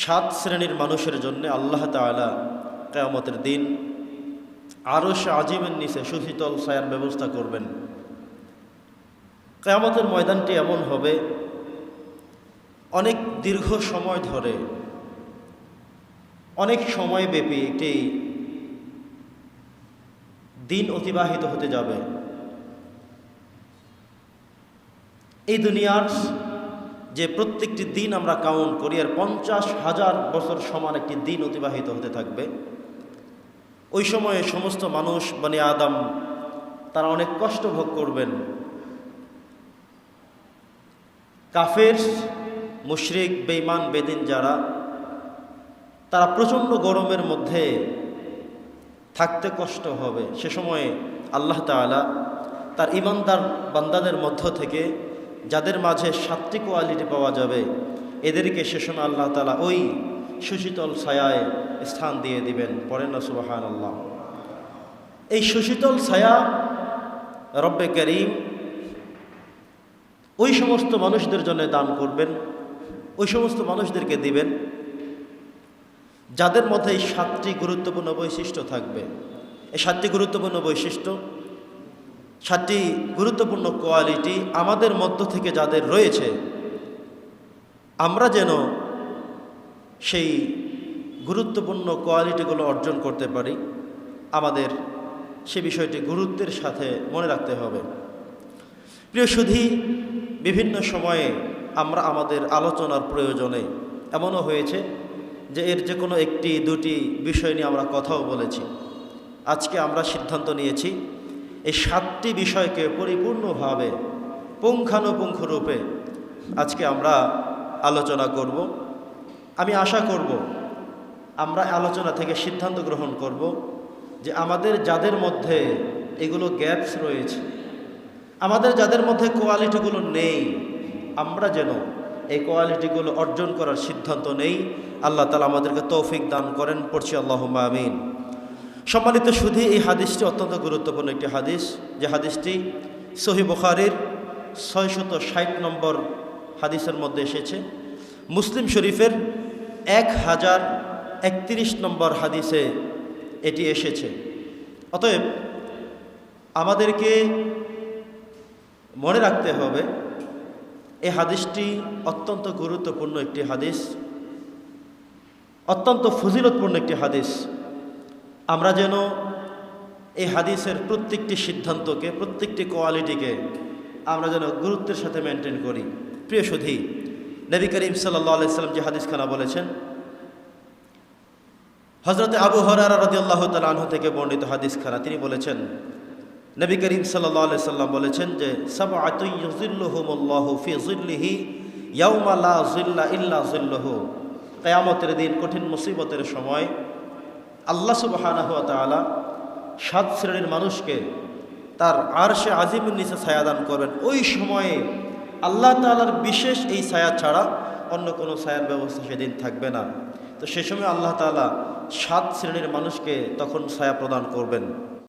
সাত শ্রেণির মানুষের জন্য আল্লাহ তালা কেয়ামতের দিন আরও সে আজিমের নিচে সুশীতল ছায়ার ব্যবস্থা করবেন। কেয়ামতের ময়দানটি এমন হবে, অনেক দীর্ঘ সময় ধরে, অনেক সময় ব্যাপী একটি দিন অতিবাহিত হতে যাবে। এই দুনিয়ার যে প্রত্যেকটি দিন আমরা কাউন্ট করি, আর পঞ্চাশ হাজার বছর সমান একটি দিন অতিবাহিত হতে থাকবে। ওই সময়ে সমস্ত মানুষ মানে আদম, তারা অনেক কষ্ট ভোগ করবেন। কাফের, মুশরিক বেইমান বেদিন যারা, তারা প্রচণ্ড গরমের মধ্যে থাকতে কষ্ট হবে। সে সময়ে আল্লাহ তাআলা তার ইমানদার বান্দাদের মধ্য থেকে যাদের মাঝে সাতটি কোয়ালিটি পাওয়া যাবে, এদেরকে সে সময় আল্লাহ তালা ওই সুশীতল ছায়ায় স্থান দিয়ে দিবেন। পরেন না সুবাহান আল্লাহ এই সুশীতল ছায়া রব্বে করিম ওই সমস্ত মানুষদের জন্য দান করবেন, ওই সমস্ত মানুষদেরকে দিবেন, যাদের মধ্যে এই সাতটি গুরুত্বপূর্ণ বৈশিষ্ট্য থাকবে। এই সাতটি গুরুত্বপূর্ণ বৈশিষ্ট্য সাতটি গুরুত্বপূর্ণ কোয়ালিটি আমাদের মধ্য থেকে যাদের রয়েছে, আমরা যেন সেই গুরুত্বপূর্ণ কোয়ালিটিগুলো অর্জন করতে পারি, আমাদের সে বিষয়টি গুরুত্বের সাথে মনে রাখতে হবে। প্রিয় সুধী, বিভিন্ন সময়ে আমরা আমাদের আলোচনার প্রয়োজনে এমনও হয়েছে যে এর যে কোনো একটি, দুটি বিষয় নিয়ে আমরা কথাও বলেছি। আজকে আমরা সিদ্ধান্ত নিয়েছি এই সাতটি বিষয়কে পরিপূর্ণভাবে পুঙ্খানুপুঙ্খ রূপে আজকে আমরা আলোচনা করব। আমি আশা করব, আমরা আলোচনা থেকে সিদ্ধান্ত গ্রহণ করব যে আমাদের যাদের মধ্যে এগুলো গ্যাপস রয়েছে, আমাদের যাদের মধ্যে কোয়ালিটিগুলো নেই, আমরা যেন এই কোয়ালিটিগুলো অর্জন করার সিদ্ধান্ত নেই। আল্লাহ তালা আমাদেরকে তৌফিক দান করেন। পড়ছি আল্লাহ আমিন। সম্মানিত শুধু এই হাদিসটি অত্যন্ত গুরুত্বপূর্ণ একটি হাদিস। যে হাদিসটি সহি বখারির ছয়শত ষাট নম্বর হাদিসের মধ্যে এসেছে। মুসলিম শরীফের এক হাজার একত্রিশ নম্বর হাদিসে এটি এসেছে। অতএব আমাদেরকে মনে রাখতে হবে এই হাদিসটি অত্যন্ত গুরুত্বপূর্ণ একটি হাদিস, অত্যন্ত ফজিলতপূর্ণ একটি হাদিস। আমরা যেন এই হাদিসের প্রত্যেকটি সিদ্ধান্তকে, প্রত্যেকটি কোয়ালিটিকে আমরা যেন গুরুত্বের সাথে মেনটেন করি। প্রিয় সুধী, নবী করিম সাল্লাহ আলাইসাল্লাম যে হাদিসখানা বলেছেন হজরত আবু হরারা রদি আল্লাহ তালাহ থেকে বর্ণিত হাদিসখানা, তিনি বলেছেন, নবী করিম আলাই সাল্লাম বলেছেন যে সব আতুল্লাহ ফি জিল্লিহি ইয়াউমাল্লা জিল্লা ইল্লা জিল্লহু কেয়ামতের দিন কঠিন মুসিবতের সময় আল্লাহ সুবাহানা হাত তালা সাত শ্রেণির মানুষকে তার আর সে আজিমের নিচে ছায়া দান করবেন। ওই সময়ে আল্লাহ তালার বিশেষ এই ছায়া ছাড়া অন্য কোনো ছায়ার ব্যবস্থা সেদিন থাকবে না। তো সে সময় আল্লাহ তালা সাত শ্রেণির মানুষকে তখন ছায়া প্রদান করবেন।